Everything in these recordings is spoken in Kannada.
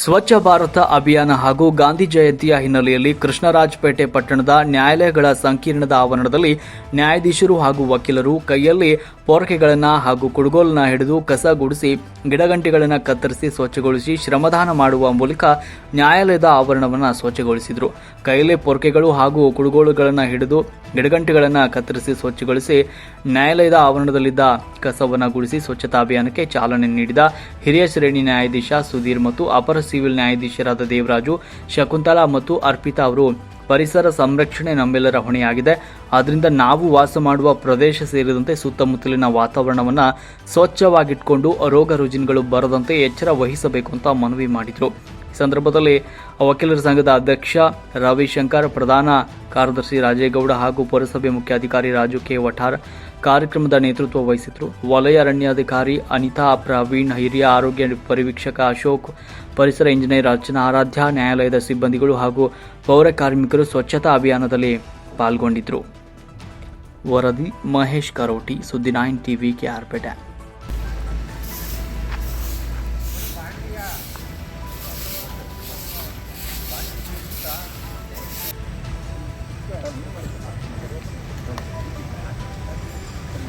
ಸ್ವಚ್ಛ ಭಾರತ ಅಭಿಯಾನ ಹಾಗೂ ಗಾಂಧಿ ಜಯಂತಿಯ ಹಿನ್ನೆಲೆಯಲ್ಲಿ ಕೃಷ್ಣರಾಜಪೇಟೆ ಪಟ್ಟಣದ ನ್ಯಾಯಾಲಯಗಳ ಸಂಕೀರ್ಣದ ಆವರಣದಲ್ಲಿ ನ್ಯಾಯಾಧೀಶರು ಹಾಗೂ ವಕೀಲರು ಕೈಯಲ್ಲಿ ಪೊರಕೆಗಳನ್ನು ಹಾಗೂ ಕುಡುಗೋಲನ್ನ ಹಿಡಿದು ಕಸ ಗುಡಿಸಿ, ಗಿಡಗಂಟಿಗಳನ್ನು ಕತ್ತರಿಸಿ ಸ್ವಚ್ಛಗೊಳಿಸಿ ಶ್ರಮದಾನ ಮಾಡುವ ಮೂಲಕ ನ್ಯಾಯಾಲಯದ ಆವರಣವನ್ನು ಸ್ವಚ್ಛಗೊಳಿಸಿದರು. ಕೈಲೆ ಪೊರಕೆಗಳು ಹಾಗೂ ಕುಡುಗೋಲುಗಳನ್ನು ಹಿಡಿದು ಗಿಡಗಂಟಿಗಳನ್ನು ಕತ್ತರಿಸಿ ಸ್ವಚ್ಛಗೊಳಿಸಿ ನ್ಯಾಯಾಲಯದ ಆವರಣದಲ್ಲಿದ್ದ ಕಸವನ್ನು ಗುಡಿಸಿ ಸ್ವಚ್ಛತಾ ಅಭಿಯಾನಕ್ಕೆ ಚಾಲನೆ ನೀಡಿದ ಹಿರಿಯ ಶ್ರೇಣಿ ನ್ಯಾಯಾಧೀಶ ಸುಧೀರ್ ಮತ್ತು ಅಪರ ಸಿವಿಲ್ ನ್ಯಾಯಾಧೀಶರಾದ ದೇವರಾಜು ಶಕುಂತಲಾ ಮತ್ತು ಅರ್ಪಿತಾ ಅವರು ಪರಿಸರ ಸಂರಕ್ಷಣೆ ನಮ್ಮೆಲ್ಲರ ಹೊಣೆಯಾಗಿದೆ. ಆದ್ದರಿಂದ ನಾವು ವಾಸ ಮಾಡುವ ಪ್ರದೇಶ ಸೇರಿದಂತೆ ಸುತ್ತಮುತ್ತಲಿನ ವಾತಾವರಣವನ್ನು ಸ್ವಚ್ಛವಾಗಿಟ್ಕೊಂಡು ರೋಗ ರುಜಿನಗಳು ಬರದಂತೆ ಎಚ್ಚರ ವಹಿಸಬೇಕು ಅಂತ ಮನವಿ ಮಾಡಿದರು. ಈ ಸಂದರ್ಭದಲ್ಲಿ ವಕೀಲರ ಸಂಘದ ಅಧ್ಯಕ್ಷ ರವಿಶಂಕರ್, ಪ್ರಧಾನ ಕಾರ್ಯದರ್ಶಿ ರಾಜೇಗೌಡ ಹಾಗೂ ಪುರಸಭೆ ಮುಖ್ಯಾಧಿಕಾರಿ ರಾಜು ಕೆ ವಠಾರ್ ಕಾರ್ಯಕ್ರಮದ ನೇತೃತ್ವ ವಹಿಸಿದ್ರು. ವಲಯ ಅರಣ್ಯಾಧಿಕಾರಿ ಅನಿತಾ ಪ್ರವೀಣ್, ಹಿರಿಯ ಆರೋಗ್ಯ ಪರಿವೀಕ್ಷಕ ಅಶೋಕ್, ಪರಿಸರ ಇಂಜಿನಿಯರ್ ಅರ್ಚನಾ ಆರಾಧ್ಯ, ನ್ಯಾಯಾಲಯದ ಸಿಬ್ಬಂದಿಗಳು ಹಾಗೂ ಪೌರ ಕಾರ್ಮಿಕರು ಸ್ವಚ್ಛತಾ ಅಭಿಯಾನದಲ್ಲಿ ಪಾಲ್ಗೊಂಡಿದ್ದರು ವರದಿ ಮಹೇಶ್ ಕರೋಟಿ, ಸುದ್ದಿ ನೈನ್ ಟಿವಿ ಕೆಆರ್ಪೇಟೆ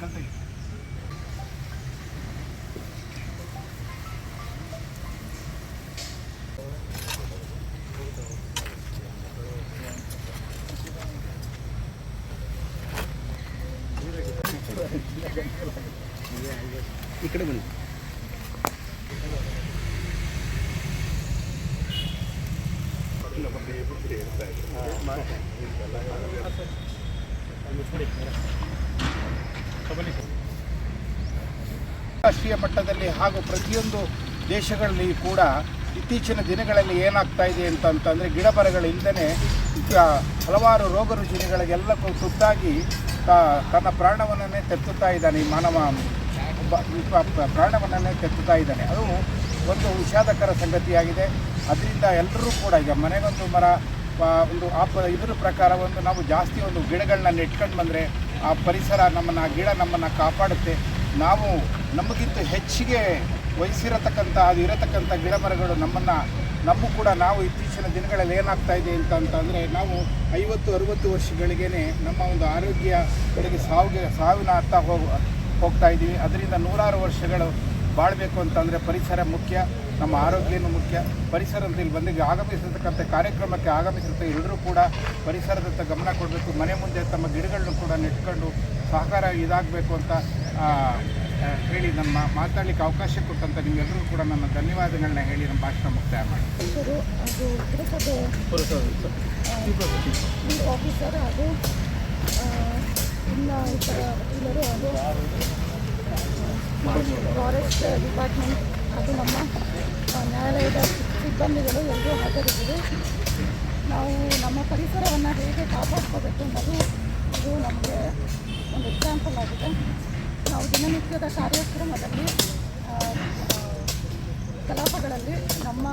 考えて。इकडे पण Thank you. ಬನ್ನಿ ರಾಷ್ಟ್ರೀಯ ಮಟ್ಟದಲ್ಲಿ ಹಾಗೂ ಪ್ರತಿಯೊಂದು ದೇಶಗಳಲ್ಲಿ ಕೂಡ ಇತ್ತೀಚಿನ ದಿನಗಳಲ್ಲಿ ಏನಾಗ್ತಾ ಇದೆ ಅಂತ ಅಂತಂದರೆ ಗಿಡ ಈಗ ಹಲವಾರು ರೋಗ ರುಜಿನಗಳಿಗೆಲ್ಲಕ್ಕೂ ತುತ್ತಾಗಿ ತನ್ನ ಪ್ರಾಣವನ್ನೇ ತೆತ್ತುತ್ತಾ ಇದ್ದಾನೆ ಈ ಮಾನವ ಪ್ರಾಣವನ್ನೇ ತೆತ್ತುತ್ತಾ ಇದ್ದಾನೆ. ಅದು ಒಂದು ವಿಷಾದಕರ ಸಂಗತಿಯಾಗಿದೆ. ಅದರಿಂದ ಎಲ್ಲರೂ ಕೂಡ ಈಗ ಮನೆಗೊಂದು ಮರ ಒಂದು ಆಪ ಇದರ ಪ್ರಕಾರ ಒಂದು ನಾವು ಜಾಸ್ತಿ ಒಂದು ಗಿಡಗಳನ್ನ ನೆಟ್ಕೊಂಡು ಬಂದರೆ ಆ ಪರಿಸರ ನಮ್ಮನ್ನು, ಗಿಡ ನಮ್ಮನ್ನು ಕಾಪಾಡುತ್ತೆ. ನಾವು ನಮಗಿಂತ ಹೆಚ್ಚಿಗೆ ವಹಿಸಿರತಕ್ಕಂಥ ಅದು ಇರತಕ್ಕಂಥ ಗಿಡ ಮರಗಳು ನಮ್ಮನ್ನು ನಮಗೂ ಕೂಡ ನಾವು ಇತ್ತೀಚಿನ ದಿನಗಳಲ್ಲಿ ಏನಾಗ್ತಾ ಇದೆ ಅಂತ ಅಂತಂದರೆ, ನಾವು ಐವತ್ತು, ಅರುವತ್ತು ವರ್ಷಗಳಿಗೇ ನಮ್ಮ ಒಂದು ಆರೋಗ್ಯ ಕಡೆಗೆ ಸಾವಿಗೆ, ಸಾವಿನ ಆಗ್ತಾ ಹೋಗ, ಹೋಗ್ತಾ ಇದ್ದೀವಿ ಅದರಿಂದ ನೂರಾರು ವರ್ಷಗಳು ಬಾಳಬೇಕು ಅಂತಂದರೆ ಪರಿಸರ ಮುಖ್ಯ, ನಮ್ಮ ಆರೋಗ್ಯನೂ ಮುಖ್ಯ. ಪರಿಸರದಲ್ಲಿ ಬಂದಿಗೆ ಆಗಮಿಸಿರ್ತಕ್ಕಂಥ ಕಾರ್ಯಕ್ರಮಕ್ಕೆ ಆಗಮಿಸಿರ್ತ ಎಲ್ಲರೂ ಕೂಡ ಪರಿಸರದತ್ತ ಗಮನ ಕೊಡಬೇಕು. ಮನೆ ಮುಂದೆ ತಮ್ಮ ಗಿಡಗಳನ್ನು ಕೂಡ ನೆಟ್ಕೊಂಡು ಸಹಕಾರ ಇದಾಗಬೇಕು ಅಂತ ಹೇಳಿ ನಮ್ಮ ಮಾತಾಡಲಿಕ್ಕೆ ಅವಕಾಶ ಕೊಟ್ಟಂತ ನಿಮ್ಗೆಲ್ಲರಿಗೂ ಕೂಡ ನನ್ನ ಧನ್ಯವಾದಗಳನ್ನ ಹೇಳಿ ನಮ್ಮ ಭಾಷಣ ಮುಕ್ತಾಯ ಮಾಡಿ ಆಫೀಸರ್ ಅದು ಈ ಇನ್ನ ಇತರ ವಕೀಲರು ಹಾಗೂ ಫಾರೆಸ್ಟ್ ಡಿಪಾರ್ಟ್ಮೆಂಟ್ ಅದು ನಮ್ಮ ನ್ಯಾಯಾಲಯದ ಸಿಬ್ಬಂದಿಗಳು ಎಲ್ಲರೂ ಹಾಜರಿದ್ದೀವಿ ನಾವು ನಮ್ಮ ಪರಿಸರವನ್ನು ಹೇಗೆ ಕಾಪಾಡ್ಕೋಬೇಕು ಅನ್ನೋದು ಇದು ನಮಗೆ ಒಂದು ಎಕ್ಸಾಂಪಲ್ ಆಗಿದೆ. ನಾವು ದಿನನಿತ್ಯದ ಕಾರ್ಯಕ್ರಮದಲ್ಲಿ ಕಲಾಪಗಳಲ್ಲಿ ನಮ್ಮ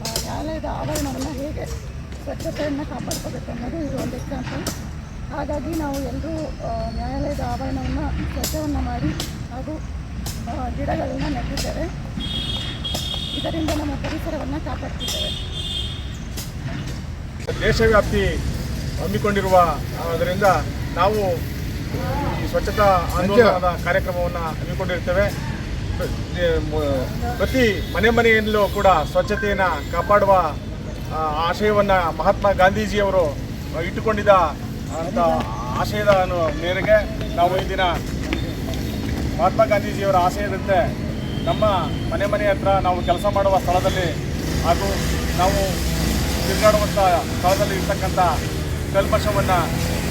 ನ್ಯಾಯಾಲಯದ ಆವರಣವನ್ನು ಹೇಗೆ ಸ್ವಚ್ಛತೆಯನ್ನು ಕಾಪಾಡ್ಕೋಬೇಕು ಅನ್ನೋದು ಇದು ಒಂದು ಎಕ್ಸಾಂಪಲ್ ಹಾಗಾಗಿ ನಾವು ಎಲ್ಲರೂ ನ್ಯಾಯಾಲಯದ ಆವರಣವನ್ನು ಸ್ವಚ್ಛವನ್ನು ಮಾಡಿ ಹಾಗೂ ಗಿಡಗಳನ್ನು ನೆಟ್ಟಿದ್ದೇವೆ. ಇದರಿಂದ ನಮ್ಮ ಪರಿಸರವನ್ನು ಕಾಪಾಡ್ತಿದ್ದೇವೆ. ದೇಶವ್ಯಾಪ್ತಿ ಹಮ್ಮಿಕೊಂಡಿರುವ, ಅದರಿಂದ ನಾವು ಈ ಸ್ವಚ್ಛತಾ ಆಂದೋಲನದ ಕಾರ್ಯಕ್ರಮವನ್ನು ಹಮ್ಮಿಕೊಂಡಿರ್ತೇವೆ. ಪ್ರತಿ ಮನೆ ಮನೆಯಲ್ಲೂ ಕೂಡ ಸ್ವಚ್ಛತೆಯನ್ನು ಕಾಪಾಡುವ ಆಶಯವನ್ನು ಮಹಾತ್ಮ ಗಾಂಧೀಜಿಯವರು ಇಟ್ಟುಕೊಂಡಿದ್ದ ಅಂತ ಆಶಯದ ಮೇರೆಗೆ ನಾವು ಈ ದಿನ ಮಹಾತ್ಮ ಗಾಂಧೀಜಿಯವರ ಆಶಯದಂತೆ ನಮ್ಮ ಮನೆ ಮನೆ ಹತ್ರ ನಾವು ಕೆಲಸ ಮಾಡುವ ಸ್ಥಳದಲ್ಲಿ ಹಾಗೂ ನಾವು ತಿರುಗಾಡುವಂಥ ಸ್ಥಳದಲ್ಲಿ ಇರ್ತಕ್ಕಂಥ ಕಲ್ಮಶವನ್ನು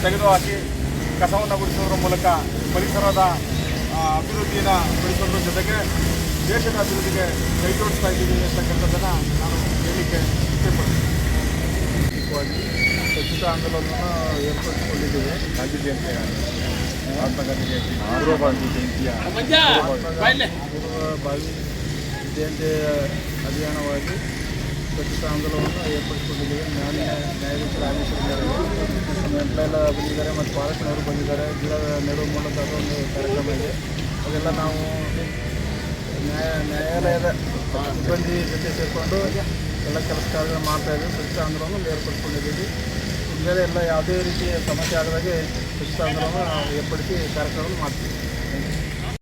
ತೆಗೆದುಹಾಕಿ ಕಸವನ್ನು ಗುಡಿಸೋದ್ರ ಮೂಲಕ ಪರಿಸರದ ಅಭಿವೃದ್ಧಿಯನ್ನು ಬೆಳೆಸೋದ್ರ ಜೊತೆಗೆ ದೇಶದ ಅಭಿವೃದ್ಧಿಗೆ ಕೈ ಜೋಡಿಸ್ತಾ ಇದ್ದೀವಿ ಅಂತಕ್ಕಂಥದ್ದನ್ನು ನಾನು ಹೇಳಿಕೆ ಇಷ್ಟಪಡ್ತೀನಿ. ವೈಯಕ್ತಿಕವಾಗಿ ಸ್ವಚ್ಛತಾ ಆಂದೋಲನವನ್ನು ಏರ್ಪಡಿಸಿಕೊಂಡಿದ್ದೇವೆ. ಗಾಂಧಿ ಜಯಂತಿ ಮಹಾತ್ಮ ಗಾಂಧಿ ಜಯಂತಿ ಪೂರ್ವ ಗಾಂಧಿ ಜಯಂತಿಯ ಪೂರ್ವ ಬಾವಿ ಜಯಂತಿ ಅಭಿಯಾನವಾಗಿ ಸ್ವಚ್ಛತಾ ಆಂದೋಲನವನ್ನು ಏರ್ಪಡಿಸಿಕೊಂಡಿದ್ದೇವೆ. ನ್ಯಾಯ ನ್ಯಾಯಾಧೀಶ ನಮ್ಮ ಎಂಪ್ಲಾಯೆಲ್ಲ ಬಂದಿದ್ದಾರೆ ಮತ್ತು ಫಾರೆಸ್ಟ್ನವರು ಬಂದಿದ್ದಾರೆ. ಗಿಡ ನೆಡುವ ಮೂಲಕ ಒಂದು ಕಾರ್ಯಕ್ರಮ ಇದೆ. ಅದೆಲ್ಲ ನಾವು ನ್ಯಾಯ ನ್ಯಾಯಾಲಯದ ಸಿಬ್ಬಂದಿ ಜೊತೆ ಸೇರಿಕೊಂಡು ಎಲ್ಲ ಕೆಲಸ ಕಾರ್ಯಗಳು ಮಾಡ್ತಾಯಿದ್ದೀವಿ ಸ್ವಚ್ಛತಾ ಆಂದೋಲನ ಏರ್ಪಡಿಸ್ಕೊಂಡಿದ್ದೀವಿ. ಇನ್ಮೇಲೆ ಎಲ್ಲ ಯಾವುದೇ ರೀತಿಯ ಸಮಸ್ಯೆ ಆಗದಾಗೆ ಸ್ವಚ್ಛ ನಾವು ಏರ್ಪಡಿಸಿ ಕಾರ್ಯಕ್ರಮ ಮಾಡ್ತೀವಿ.